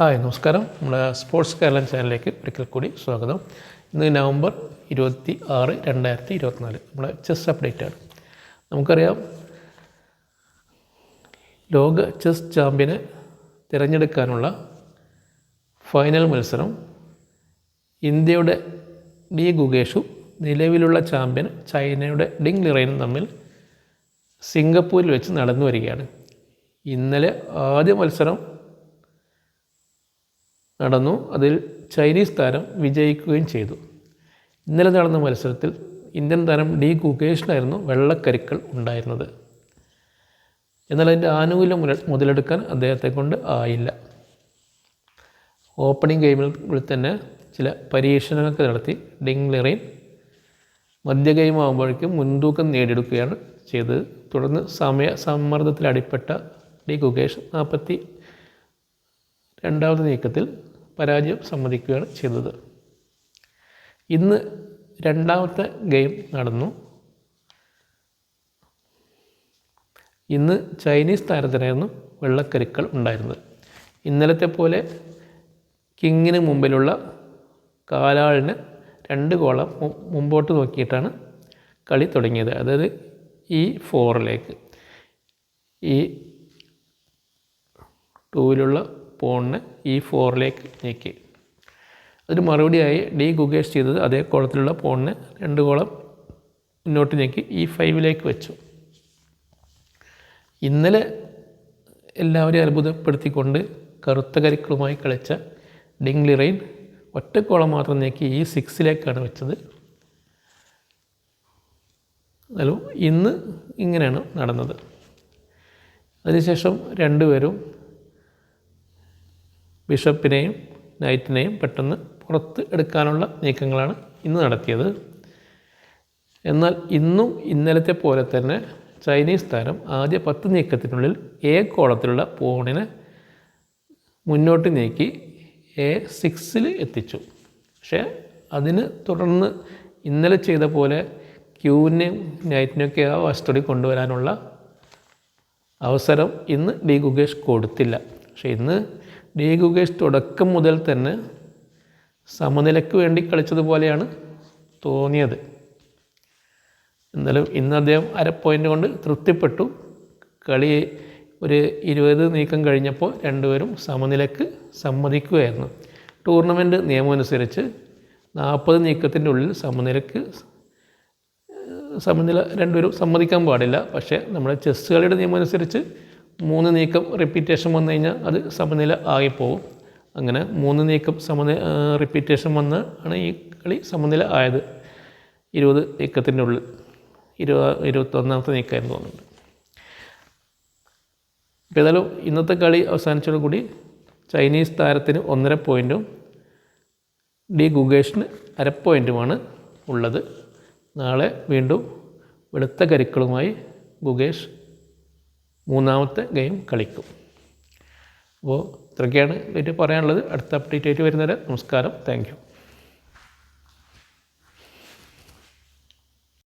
Hi നമസ്കാരം. നമ്മുടെ sports Keralam ചാനലിലേക്ക് ഒരിക്കൽ കൂടി സ്വാഗതം. ഇന്ന് നവംബർ ഇരുപത്തി ആറ് രണ്ടായിരത്തി ഇരുപത്തിനാല്. നമ്മുടെ ചെസ് അപ്ഡേറ്റ് ആണ്. നമുക്കറിയാം ലോക ചെസ് ചാമ്പ്യനെ തിരഞ്ഞെടുക്കാനുള്ള ഫൈനൽ മത്സരം ഇന്ത്യയുടെ ഡി ഗുഗേഷും നിലവിലുള്ള ചാമ്പ്യൻ ചൈനയുടെ ഡിങ് ലിറൈനും തമ്മിൽ സിംഗപ്പൂരിൽ വെച്ച് നടന്നു വരികയാണ് ഇന്നലെ ആദ്യ മത്സരം നടന്നു. അതിൽ ചൈനീസ് താരം വിജയിക്കുകയും ചെയ്തു. ഇന്നലെ നടന്ന മത്സരത്തിൽ ഇന്ത്യൻ താരം ഡി ഗുകേഷിനായിരുന്നു വെള്ളക്കരുക്കൾ ഉണ്ടായിരുന്നത്. എന്നാൽ അതിന്റെ ആനുകൂല്യം മുതലെടുക്കാൻ അദ്ദേഹത്തെ കൊണ്ട് ആയില്ല. ഓപ്പണിംഗ് ഗെയിമിൽ തന്നെ ചില പരീക്ഷണങ്ങളൊക്കെ നടത്തി ഡിങ് ലിറൈൻ മധ്യ ഗെയിം ആകുമ്പോഴേക്കും മുൻതൂക്കം നേടിയെടുക്കുകയാണ് ചെയ്തത്. തുടർന്ന് സമയ സമ്മർദ്ദത്തിൽ അടിപ്പെട്ട ഡി ഗുകേഷ് നാൽപ്പത്തി രണ്ടാമത് നീക്കത്തിൽ പരാജയം സമ്മതിക്കുകയാണ് ചെയ്തത്. ഇന്ന് രണ്ടാമത്തെ ഗെയിം നടന്നു. ഇന്ന് ചൈനീസ് താരത്തിനായിരുന്നു വെള്ളക്കരുക്കൾ ഉണ്ടായിരുന്നത്. ഇന്നലത്തെ പോലെ കിങ്ങിന് മുമ്പിലുള്ള കാലാളിന് രണ്ട് കോളം മുമ്പോട്ട് നോക്കിയിട്ടാണ് കളി തുടങ്ങിയത്. അതായത് ഈ ഫോറിലേക്ക്. ഈ ടൂവിലുള്ള പോണിനെ ഈ ഫോറിലേക്ക് നീക്കി അതിന് മറുപടിയായി ഡി ഗുഗേഷ് ചെയ്തത് അതേ കോളത്തിലുള്ള പോണിനെ രണ്ട് കോളം മുന്നോട്ട് നീക്കി ഈ ഫൈവിലേക്ക് വെച്ചു. ഇന്നലെ എല്ലാവരെയും അത്ഭുതപ്പെടുത്തിക്കൊണ്ട് കറുത്ത കരുക്കളുമായി കളിച്ച ഡിങ് ഒറ്റ ഒറ്റക്കോളം മാത്രം നീക്കി ഈ സിക്സിലേക്കാണ് വെച്ചത്. ഹലോ ഇന്ന് ഇങ്ങനെയാണ് നടന്നത്. അതിനുശേഷം രണ്ടുപേരും ബിഷപ്പിനെയും നൈറ്റിനെയും പെട്ടെന്ന് പുറത്ത് എടുക്കാനുള്ള നീക്കങ്ങളാണ് ഇന്ന് നടത്തിയത്. എന്നാൽ ഇന്നും ഇന്നലത്തെ പോലെ തന്നെ ചൈനീസ് താരം ആദ്യ പത്ത് നീക്കത്തിനുള്ളിൽ എ കോളത്തിലുള്ള പോണിനെ മുന്നോട്ട് നീക്കി എ സിക്സിൽ എത്തിച്ചു. പക്ഷേ അതിന് തുടർന്ന് ഇന്നലെ ചെയ്ത പോലെ ക്യൂവിനെയും നൈറ്റിനെയൊക്കെ ആ വസ്തുടി കൊണ്ടുവരാനുള്ള അവസരം ഇന്ന് ഡി ഗുഗേഷ് കൊടുത്തില്ല. പക്ഷേ ഇന്ന് ഡി തുടക്കം മുതൽ തന്നെ സമനിലയ്ക്ക് വേണ്ടി കളിച്ചതുപോലെയാണ് തോന്നിയത്. എന്നാലും ഇന്ന് അദ്ദേഹം അര പോയിന്റ് കൊണ്ട് തൃപ്തിപ്പെട്ടു. കളി ഒരു ഇരുപത് നീക്കം കഴിഞ്ഞപ്പോൾ രണ്ടുപേരും സമനിലയ്ക്ക് സമ്മതിക്കുകയായിരുന്നു. ടൂർണമെന്റ് നിയമമനുസരിച്ച് നാൽപ്പത് നീക്കത്തിന്റെ ഉള്ളിൽ സമനിലയ്ക്ക് സമനില രണ്ടുപേരും സമ്മതിക്കാൻ പാടില്ല. പക്ഷേ നമ്മുടെ ചെസ്സ് കളിയുടെ നിയമം അനുസരിച്ച് മൂന്ന് നീക്കം റിപ്പീറ്റേഷൻ വന്നു കഴിഞ്ഞാൽ അത് സമനില ആയിപ്പോവും. അങ്ങനെ മൂന്ന് നീക്കം സമനി റിപ്പീറ്റേഷൻ വന്ന് ആണ് ഈ കളി സമനില ആയത്. ഇരുപത് നീക്കത്തിന്റെ ഉള്ളിൽ. ഇരുപത് ഇരുപത്തൊന്നാമത്തെ നീക്കമായിരുന്നു തോന്നുന്നുണ്ട്. അപ്പോൾ ഏതായാലും ഇന്നത്തെ കളി അവസാനിച്ചതോടുകൂടി ചൈനീസ് താരത്തിന് ഒന്നര പോയിന്റും ഡി ഗുഗേഷിന് അര പോയിന്റുമാണ് ഉള്ളത്. നാളെ വീണ്ടും വെളുത്ത കരുക്കളുമായി ഗുഗേഷ് മൂന്നാമത്തെ ഗെയിം കളിക്കും. അപ്പോൾ ഇത്രയൊക്കെയാണ് ഇതിൽ പറയാനുള്ളത്. അടുത്ത അപ്ഡേറ്റ് ആയിട്ട് വരുന്നവരെ നമസ്കാരം. താങ്ക്